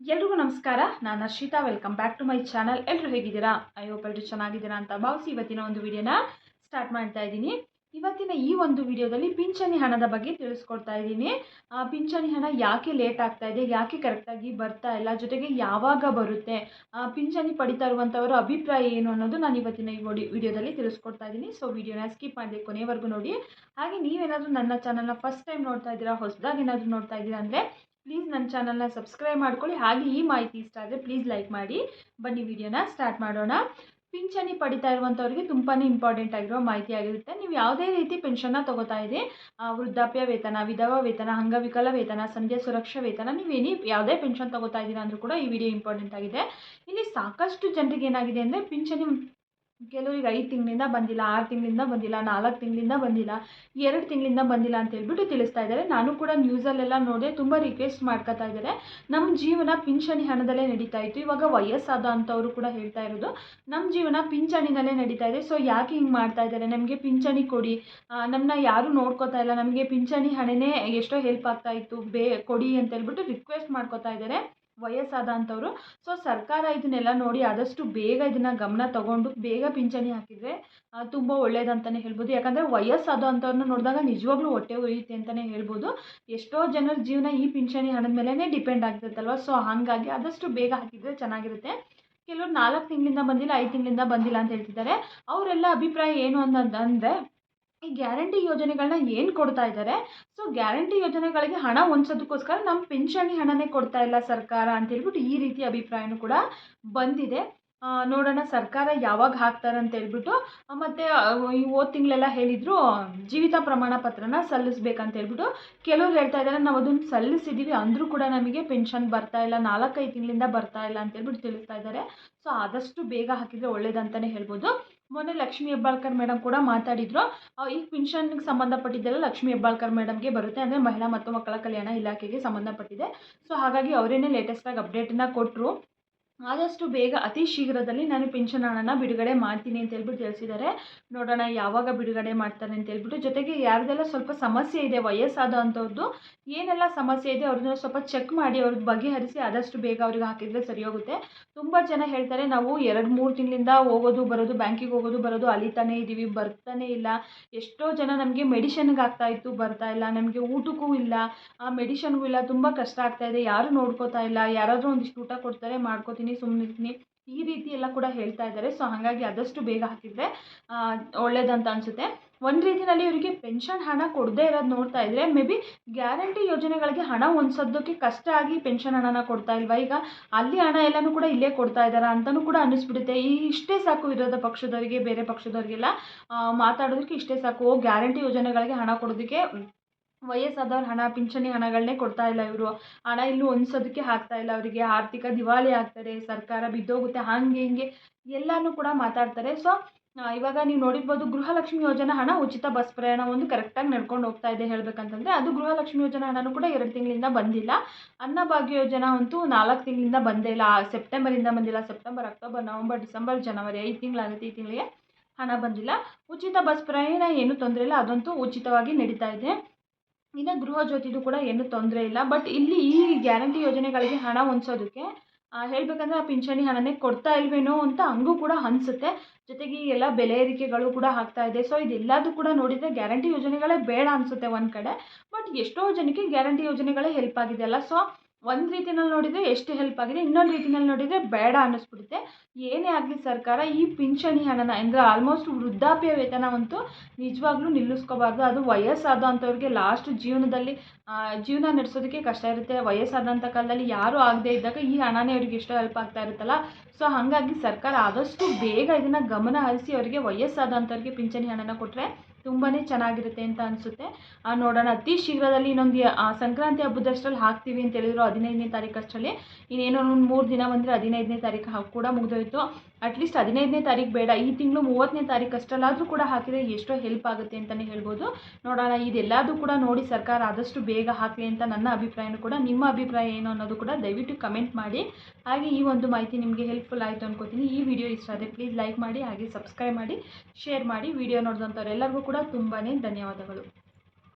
ಎಲ್ರಿಗೂ ನಮಸ್ಕಾರ. ನಾನು Arshita welcome back to my channel ಎಲ್ಲರೂ ಹೇಗಿದ್ದೀರಾ? ಐ ಹೋಪ್ ಎಲ್ಲರೂ ಚೆನ್ನಾಗಿದ್ದೀರಾ ಅಂತ ಭಾವಿಸಿ ಇವತ್ತಿನ ಒಂದು ವಿಡಿಯೋನ ಸ್ಟಾರ್ಟ್ ಮಾಡ್ತಾ ಇದ್ದೀನಿ. ಇವತ್ತಿನ ಈ ಒಂದು ವಿಡಿಯೋದಲ್ಲಿ ಪಿಂಚಣಿ ಹಣದ ಬಗ್ಗೆ ತಿಳಿಸ್ಕೊಡ್ತಾ ಇದ್ದೀನಿ. ಪಿಂಚಣಿ ಹಣ ಯಾಕೆ ಲೇಟ್ ಆಗ್ತಾ ಇದೆ? ಯಾಕೆ ಕರೆಕ್ಟಾಗಿ ಬರ್ತಾ ಇಲ್ಲ? ಜೊತೆಗೆ ಯಾವಾಗ ಬರುತ್ತೆ? ಪಿಂಚಣಿ ಪಡಿತಾ ಇರುವಂಥವರ ಅಭಿಪ್ರಾಯ ಏನು ಅನ್ನೋದು ನಾನು ಇವತ್ತಿನ ಈ ವಿಡಿಯೋದಲ್ಲಿ ತಿಳಿಸ್ಕೊಡ್ತಾ ಇದ್ದೀನಿ. ಸೊ ವಿಡಿಯೋನ ಸ್ಕಿಪ್ ಮಾಡಿದೆ ಕೊನೆವರೆಗೂ ನೋಡಿ. ಹಾಗೆ ನೀವೇನಾದರೂ ನನ್ನ ಚಾನಲ್ನ ಫಸ್ಟ್ ಟೈಮ್ ನೋಡ್ತಾ ಇದ್ದೀರಾ, ಹೊಸದಾಗಿ ಏನಾದರೂ ನೋಡ್ತಾ ಇದ್ದೀರಾ ಅಂದರೆ ಪ್ಲೀಸ್ ನನ್ನ ಚಾನಲ್ನ ಸಬ್ಸ್ಕ್ರೈಬ್ ಮಾಡ್ಕೊಳ್ಳಿ. ಹಾಗೆ ಈ ಮಾಹಿತಿ ಇಷ್ಟ ಆದರೆ ಪ್ಲೀಸ್ ಲೈಕ್ ಮಾಡಿ. ಬನ್ನಿ ವಿಡಿಯೋನ ಸ್ಟಾರ್ಟ್ ಮಾಡೋಣ. ಪಿಂಚಣಿ ಪಡಿತಾ ಇರುವಂಥವ್ರಿಗೆ ತುಂಬಾ ಇಂಪಾರ್ಟೆಂಟ್ ಆಗಿರೋ ಮಾಹಿತಿ ಆಗಿರುತ್ತೆ. ನೀವು ಯಾವುದೇ ರೀತಿ ಪೆನ್ಷನ್ನ ತಗೋತಾ ಇದೆ ವೃದ್ಧಾಪ್ಯ ವೇತನ, ವಿಧವಾ ವೇತನ, ಅಂಗವಿಕಲ ವೇತನ ಸಂಧ್ಯಾ ಸುರಕ್ಷಾ ವೇತನ, ನೀವು ಏನೇ ಯಾವುದೇ ಪೆನ್ಷನ್ ತಗೋತಾ ಇದ್ದೀರಾ ಅಂದರೂ ಕೂಡ ಈ ವಿಡಿಯೋ ಇಂಪಾರ್ಟೆಂಟ್ ಆಗಿದೆ. ಇಲ್ಲಿ ಸಾಕಷ್ಟು ಜನರಿಗೆ ಏನಾಗಿದೆ ಅಂದರೆ ಪಿಂಚಣಿ ಕೆಲವರಿಗೆ ಐದು ತಿಂಗಳಿಂದ ಬಂದಿಲ್ಲ, ಆರು ತಿಂಗಳಿಂದ ಬಂದಿಲ್ಲ, ನಾಲ್ಕು ತಿಂಗಳಿಂದ ಬಂದಿಲ್ಲ, ಎರಡು ತಿಂಗಳಿಂದ ಬಂದಿಲ್ಲ ಅಂತ ಹೇಳ್ಬಿಟ್ಟು ತಿಳಿಸ್ತಾ ಇದ್ದಾರೆ. ನಾನು ಕೂಡ ನ್ಯೂಸಲ್ಲೆಲ್ಲ ನೋಡಿದೆ ತುಂಬ ರಿಕ್ವೆಸ್ಟ್ ಮಾಡ್ಕೊತಾ ಇದ್ದಾರೆ. ನಮ್ಮ ಜೀವನ ಪಿಂಚಣಿ ಹಣದಲ್ಲೇ ನಡೀತಾ ಇತ್ತು. ಇವಾಗ ವಯಸ್ಸಾದ ಅಂಥವರು ಕೂಡ ಹೇಳ್ತಾ ಇರೋದು ನಮ್ಮ ಜೀವನ ಪಿಂಚಣಿನಲ್ಲೇ ನಡೀತಾ ಇದೆ. ಸೊ ಯಾಕೆ ಹಿಂಗೆ ಮಾಡ್ತಾ ಇದ್ದಾರೆ? ನಮಗೆ ಪಿಂಚಣಿ ಕೊಡಿ. ನಮ್ಮನ್ನ ಯಾರೂ ನೋಡ್ಕೋತಾ ಇಲ್ಲ. ನಮಗೆ ಪಿಂಚಣಿ ಹಣನೇ ಎಷ್ಟೋ ಹೆಲ್ಪ್ ಆಗ್ತಾ ಇತ್ತು. ಬೇ, ಕೊಡಿ ಅಂತ ಹೇಳ್ಬಿಟ್ಟು ರಿಕ್ವೆಸ್ಟ್ ಮಾಡ್ಕೋತಾ ಇದ್ದಾರೆ. ವಯಸ್ಸಾದ ಅಂಥವ್ರು ಸೊ ಸರ್ಕಾರ ಇದನ್ನೆಲ್ಲ ನೋಡಿ ಆದಷ್ಟು ಬೇಗ ಇದನ್ನು ಗಮನ ತಗೊಂಡು ಬೇಗ ಪಿಂಚಣಿ ಹಾಕಿದರೆ ತುಂಬ ಒಳ್ಳೇದಂತಲೇ ಹೇಳ್ಬೋದು. ಯಾಕಂದರೆ ವಯಸ್ಸಾದ ಅಂಥವ್ರನ್ನ ನೋಡಿದಾಗ ನಿಜವಾಗ್ಲೂ ಹೊಟ್ಟೆ ಉರಿಯುತ್ತೆ ಅಂತಲೇ ಹೇಳ್ಬೋದು. ಎಷ್ಟೋ ಜನರ ಜೀವನ ಈ ಪಿಂಚಣಿ ಹಣದ ಮೇಲೇ ಡಿಪೆಂಡ್ ಆಗಿರುತ್ತಲ್ವ ಸೊ ಹಾಗಾಗಿ ಆದಷ್ಟು ಬೇಗ ಹಾಕಿದರೆ ಚೆನ್ನಾಗಿರುತ್ತೆ. ಕೆಲವರು ನಾಲ್ಕು ತಿಂಗಳಿಂದ ಬಂದಿಲ್ಲ, ಐದು ತಿಂಗಳಿಂದ ಬಂದಿಲ್ಲ ಅಂತ ಹೇಳ್ತಿದ್ದಾರೆ. ಅವರೆಲ್ಲ ಅಭಿಪ್ರಾಯ ಏನು ಅನ್ನೋದಂದರೆ ಈ ಗ್ಯಾರಂಟಿ ಯೋಜನೆಗಳನ್ನ ಏನು ಕೊಡ್ತಾ ಇದ್ದಾರೆ ಸೊ ಗ್ಯಾರಂಟಿ ಯೋಜನೆಗಳಿಗೆ ಹಣ ಹೊಂದ್ಸೋದಕ್ಕೋಸ್ಕರ ನಮ್ಮ ಪಿಂಚಣಿ ಹಣನೇ ಕೊಡ್ತಾ ಇಲ್ಲ ಸರ್ಕಾರ ಅಂತ ಹೇಳ್ಬಿಟ್ಟು ಈ ರೀತಿ ಅಭಿಪ್ರಾಯನೂ ಕೂಡ ಬಂದಿದೆ. ನೋಡೋಣ ಸರ್ಕಾರ ಯಾವಾಗ ಹಾಕ್ತಾರೆ ಅಂತ ಹೇಳ್ಬಿಟ್ಟು ಮತ್ತು ಈ ಹೋದ ತಿಂಗಳೆಲ್ಲ ಹೇಳಿದ್ರು, ಜೀವಿತ ಪ್ರಮಾಣ ಪತ್ರನ ಸಲ್ಲಿಸ್ಬೇಕಂತ ಹೇಳ್ಬಿಟ್ಟು ಕೆಲವ್ರು ಹೇಳ್ತಾ ಇದ್ದಾರೆ ನಾವು ಅದನ್ನು ಸಲ್ಲಿಸಿದ್ದೀವಿ ಅಂದರೂ ಕೂಡ ನಮಗೆ ಪೆನ್ಷನ್ ಬರ್ತಾ ಇಲ್ಲ, ನಾಲ್ಕೈದು ತಿಂಗಳಿಂದ ಬರ್ತಾ ಇಲ್ಲ ಅಂತ ಹೇಳ್ಬಿಟ್ಟು ತಿಳಿಸ್ತಾ ಇದ್ದಾರೆ ಸೊ, ಆದಷ್ಟು ಬೇಗ ಹಾಕಿದರೆ ಒಳ್ಳೇದಂತಲೇ ಹೇಳ್ಬೋದು. ಮೊನ್ನೆ ಲಕ್ಷ್ಮೀ ಹೆಬ್ಬಾಳ್ಕರ್ ಮೇಡಮ್ ಕೂಡ ಮಾತಾಡಿದ್ರು ಈ ಪಿನ್ಷನ್ಗೆ ಸಂಬಂಧಪಟ್ಟಿದ್ದೆಲ್ಲ ಲಕ್ಷ್ಮೀ ಹೆಬ್ಬಾಳ್ಕರ್ ಮೇಡಮ್ಗೆ ಬರುತ್ತೆ, ಅಂದರೆ ಮಹಿಳಾ ಮತ್ತು ಮಕ್ಕಳ ಕಲ್ಯಾಣ ಇಲಾಖೆಗೆ ಸಂಬಂಧಪಟ್ಟಿದೆ. ಸೊ, ಹಾಗಾಗಿ ಅವರೇನೆ ಲೇಟೆಸ್ಟಾಗಿ ಅಪ್ಡೇಟನ್ನ ಕೊಟ್ಟರು ಆದಷ್ಟು ಬೇಗ ಅತಿ ಶೀಘ್ರದಲ್ಲಿ ನಾನು ಪಿಂಚಣ ಹಣನ ಬಿಡುಗಡೆ ಮಾಡ್ತೀನಿ ಅಂತ ಹೇಳ್ಬಿಟ್ಟು ತಿಳಿಸಿದ್ದಾರೆ. ನೋಡೋಣ ಯಾವಾಗ ಬಿಡುಗಡೆ ಮಾಡ್ತಾರೆ ಅಂತ ಹೇಳ್ಬಿಟ್ಟು. ಜೊತೆಗೆ ಯಾರ್ದೆಲ್ಲ ಸ್ವಲ್ಪ ಸಮಸ್ಯೆ ಇದೆ ವಯಸ್ಸಾದ ಏನೆಲ್ಲ ಸಮಸ್ಯೆ ಇದೆ ಅವ್ರನ್ನ ಸ್ವಲ್ಪ ಚೆಕ್ ಮಾಡಿ ಅವ್ರದ್ದು ಬಗೆಹರಿಸಿ ಆದಷ್ಟು ಬೇಗ ಅವ್ರಿಗೆ ಹಾಕಿದರೆ ಸರಿ ಹೋಗುತ್ತೆ. ತುಂಬ ಜನ ಹೇಳ್ತಾರೆ, ನಾವು ಎರಡು ಮೂರು ತಿಂಗಳಿಂದ ಹೋಗೋದು, ಬರೋದು, ಬ್ಯಾಂಕಿಗೆ ಹೋಗೋದು, ಬರೋದು ಅಲಿತಾನೇ ಇದ್ದೀವಿ ಬರ್ತಾನೆ ಇಲ್ಲ. ಎಷ್ಟೋ ಜನ ನಮಗೆ ಮೆಡಿಷನ್ಗೆ ಆಗ್ತಾ ಇತ್ತು, ಬರ್ತಾ ಇಲ್ಲ. ನಮಗೆ ಊಟಕ್ಕೂ ಇಲ್ಲ. ಆ ಮೆಡಿಷನ್ಗೂ ಇಲ್ಲ. ತುಂಬ ಕಷ್ಟ ಆಗ್ತಾ ಇದೆ. ಯಾರು ನೋಡ್ಕೋತಾ ಇಲ್ಲ. ಯಾರಾದರೂ ಒಂದಿಷ್ಟು ಊಟ ಕೊಡ್ತಾರೆ, ಮಾಡ್ಕೋತೀನಿ. ಸುಮ್ಮನಿರ್ತೀನಿ ಈ ರೀತಿ ಎಲ್ಲ ಕೂಡ ಹೇಳ್ತಾ ಇದ್ದಾರೆ. ಸೊ ಹಾಗಾಗಿ ಆದಷ್ಟು ಬೇಗ ಹಾಕಿದರೆ ಒಳ್ಳೇದಂತ ಅನಿಸುತ್ತೆ. ಒಂದು ರೀತಿಯಲ್ಲಿ ಇವರಿಗೆ ಪೆನ್ಷನ್ ಹಣ ಕೊಡದೇ ಇರೋದು ನೋಡ್ತಾ ಇದ್ರೆ, ಮೇ ಬಿ ಗ್ಯಾರಂಟಿ ಯೋಜನೆಗಳಿಗೆ ಹಣ ಹೊಂದ್ಸೋದಕ್ಕೆ ಕಷ್ಟ ಆಗಿ ಪೆನ್ಷನ್ ಹಣನ ಕೊಡ್ತಾ ಇಲ್ವಾ? ಈಗ ಅಲ್ಲಿ ಹಣ ಎಲ್ಲನೂ ಕೂಡ ಇಲ್ಲೇ ಕೊಡ್ತಾ ಇದ್ದಾರಾ ಅಂತಲೂ ಕೂಡ ಅನ್ನಿಸ್ಬಿಡುತ್ತೆ. ಈ ಇಷ್ಟೇ ಸಾಕು ವಿರೋಧ ಪಕ್ಷದವರಿಗೆ, ಬೇರೆ ಪಕ್ಷದವರಿಗೆಲ್ಲ ಮಾತಾಡೋದಕ್ಕೆ ಇಷ್ಟೇ ಸಾಕು. ಗ್ಯಾರಂಟಿ ಯೋಜನೆಗಳಿಗೆ ಹಣ ಕೊಡೋದಕ್ಕೆ ವಯಸ್ಸಾದವ್ರ ಹಣ, ಪಿಂಚಣಿ ಹಣಗಳನ್ನೇ ಕೊಡ್ತಾ ಇಲ್ಲ ಇವರು. ಹಣ ಇಲ್ಲೂ ಹೊಂದ್ಸೋದಕ್ಕೆ ಆಗ್ತಾ ಇಲ್ಲ ಅವರಿಗೆ. ಆರ್ಥಿಕ ದಿವಾಳಿ ಆಗ್ತಾರೆ, ಸರ್ಕಾರ ಬಿದ್ದೋಗುತ್ತೆ, ಹಾಗೆ ಹಿಂಗೆ ಎಲ್ಲನೂ ಕೂಡ ಮಾತಾಡ್ತಾರೆ. ಸೊ ಇವಾಗ ನೀವು ನೋಡಿರ್ಬೋದು ಗೃಹಲಕ್ಷ್ಮಿ ಯೋಜನಾ ಹಣ ಉಚಿತ ಬಸ್ ಪ್ರಯಾಣ ಒಂದು ಕರೆಕ್ಟಾಗಿ ನಡ್ಕೊಂಡು ಹೋಗ್ತಾ ಇದೆ ಹೇಳ್ಬೇಕಂತಂದರೆ, ಅದು ಗೃಹಲಕ್ಷ್ಮಿ ಯೋಜನಾ ಹಣನೂ ಕೂಡ ಎರಡು ತಿಂಗಳಿಂದ ಬಂದಿಲ್ಲ. ಅನ್ನಭಾಗ್ಯ ಯೋಜನಾ ಅಂತೂ ನಾಲ್ಕು ತಿಂಗಳಿಂದ ಬಂದೇ ಇಲ್ಲ. ಸೆಪ್ಟೆಂಬರಿಂದ ಬಂದಿಲ್ಲ. ಸೆಪ್ಟೆಂಬರ್, ಅಕ್ಟೋಬರ್, ನವಂಬರ್, ಡಿಸೆಂಬರ್, ಜನವರಿ ಐದು ತಿಂಗಳಾಗುತ್ತೆ ಈ ತಿಂಗಳಿಗೆ ಹಣ ಬಂದಿಲ್ಲ. ಉಚಿತ ಬಸ್ ಪ್ರಯಾಣ ಏನೂ ತೊಂದರೆ ಇಲ್ಲ. ಅದಂತೂ ಉಚಿತವಾಗಿ ನಡೀತಾ ಇದೆ. ಇನ್ನು ಗೃಹ ಜ್ಯೋತಿದು ಕೂಡ ಏನು ತೊಂದರೆ ಇಲ್ಲ. ಬಟ್ ಇಲ್ಲಿ ಈ ಗ್ಯಾರಂಟಿ ಯೋಜನೆಗಳಿಗೆ ಹಣ ಹೊಂದ್ಸೋದಕ್ಕೆ ಹೇಳಬೇಕಂದ್ರೆ ಆ ಪಿಂಚಣಿ ಹಣನೇ ಕೊಡ್ತಾ ಇಲ್ವೇನೋ ಅಂತ ಹಂಗೂ ಕೂಡ ಅನಿಸುತ್ತೆ. ಜೊತೆಗೆ ಈ ಎಲ್ಲ ಬೆಲೆ ಏರಿಕೆಗಳು ಕೂಡ ಆಗ್ತಾ ಇದೆ. ಸೊ ಇದೆಲ್ಲದೂ ಕೂಡ ನೋಡಿದರೆ ಗ್ಯಾರಂಟಿ ಯೋಜನೆಗಳೇ ಬೇಡ ಅನಿಸುತ್ತೆ ಒಂದು ಕಡೆ. ಬಟ್ ಎಷ್ಟೋ ಜನಕ್ಕೆ ಗ್ಯಾರಂಟಿ ಯೋಜನೆಗಳೇ ಹೆಲ್ಪ್ ಆಗಿದೆ ಅಲ್ಲ. ಸೊ ಒಂದು ರೀತಿನಲ್ಲಿ ನೋಡಿದರೆ ಎಷ್ಟು ಹೆಲ್ಪ್ ಆಗಿದೆ, ಇನ್ನೊಂದು ರೀತಿನಲ್ಲಿ ನೋಡಿದರೆ ಬೇಡ ಅನ್ನಿಸ್ಬಿಡುತ್ತೆ. ಏನೇ ಆಗಲಿ ಸರ್ಕಾರ ಈ ಪಿಂಚಣಿ ಹಣನ ಅಂದರೆ ಆಲ್ಮೋಸ್ಟ್ ವೃದ್ಧಾಪ್ಯ ವೇತನವಂತೂ ನಿಜವಾಗ್ಲೂ ನಿಲ್ಲಿಸ್ಕೋಬಾರ್ದು. ಅದು ವಯಸ್ಸಾದಂಥವ್ರಿಗೆ ಲಾಸ್ಟ್ ಜೀವನದಲ್ಲಿ ಜೀವನ ನಡೆಸೋದಕ್ಕೆ ಕಷ್ಟ ಇರುತ್ತೆ. ವಯಸ್ಸಾದಂಥ ಕಾಲದಲ್ಲಿ ಯಾರೂ ಆಗದೇ ಇದ್ದಾಗ ಈ ಹಣನೇ ಅವ್ರಿಗೆ ಎಷ್ಟೋ ಹೆಲ್ಪ್ ಆಗ್ತಾ ಇರುತ್ತಲ್ಲ. ಸೊ ಹಾಗಾಗಿ ಸರ್ಕಾರ ಆದಷ್ಟು ಬೇಗ ಇದನ್ನು ಗಮನ ಹರಿಸಿ ಅವರಿಗೆ ವಯಸ್ಸಾದಂಥವ್ರಿಗೆ ಪಿಂಚಣಿ ಹಣನ ಕೊಟ್ಟರೆ ತುಂಬಾ ಚೆನ್ನಾಗಿರುತ್ತೆ ಅಂತ ಅನಿಸುತ್ತೆ. ನೋಡೋಣ. ಅತಿ ಶೀಘ್ರದಲ್ಲಿ ಇನ್ನೊಂದು ಸಂಕ್ರಾಂತಿ ಹಬ್ಬದಷ್ಟರಲ್ಲಿ ಹಾಕ್ತೀವಿ ಅಂತ ಹೇಳಿದ್ರು ಹದಿನೈದನೇ ತಾರೀಕು ಅಷ್ಟರಲ್ಲಿ ಇನ್ನೇನೋ ಒಂದು ಮೂರು ದಿನ ಬಂದರೆ ಹದಿನೈದನೇ ತಾರೀಕು ಕೂಡ ಮುಗಿದೋಯ್ತು. ಅಟ್ಲೀಸ್ಟ್ ಹದಿನೈದನೇ ತಾರೀಕು ಬೇಡ. ಈ ತಿಂಗಳು ಮೂವತ್ತನೇ ತಾರೀಕು ಅಷ್ಟರಲ್ಲಾದರೂ ಕೂಡ ಹಾಕಿದರೆ ಎಷ್ಟೋ ಹೆಲ್ಪ್ ಆಗುತ್ತೆ ಅಂತಲೇ ಹೇಳ್ಬೋದು. ನೋಡೋಣ. ಇದೆಲ್ಲದೂ ಕೂಡ ನೋಡಿ ಸರ್ಕಾರ ಆದಷ್ಟು ಬೇಗ ಹಾಕಲಿ ಅಂತ ನನ್ನ ಅಭಿಪ್ರಾಯನೂ ಕೂಡ. ನಿಮ್ಮ ಅಭಿಪ್ರಾಯ ಏನು ಅನ್ನೋದು ಕೂಡ ದಯವಿಟ್ಟು ಕಮೆಂಟ್ ಮಾಡಿ. ಹಾಗೆ ಈ ಒಂದು ಮಾಹಿತಿ ನಿಮಗೆ ಹೆಲ್ಪ್ಫುಲ್ ಆಯಿತು ಅನ್ಕೋತೀನಿ. ಈ ವಿಡಿಯೋ ಇಷ್ಟ ಆದರೆ ಪ್ಲೀಸ್ ಲೈಕ್ ಮಾಡಿ, ಹಾಗೆ ಸಬ್ಸ್ಕ್ರೈಬ್ ಮಾಡಿ ಶೇರ್ ಮಾಡಿ. ವಿಡಿಯೋ ನೋಡಿದಂಥವ್ರೆಲ್ಲರಿಗೂ ಕೂಡ ತುಂಬಾ ಧನ್ಯವಾದಗಳು.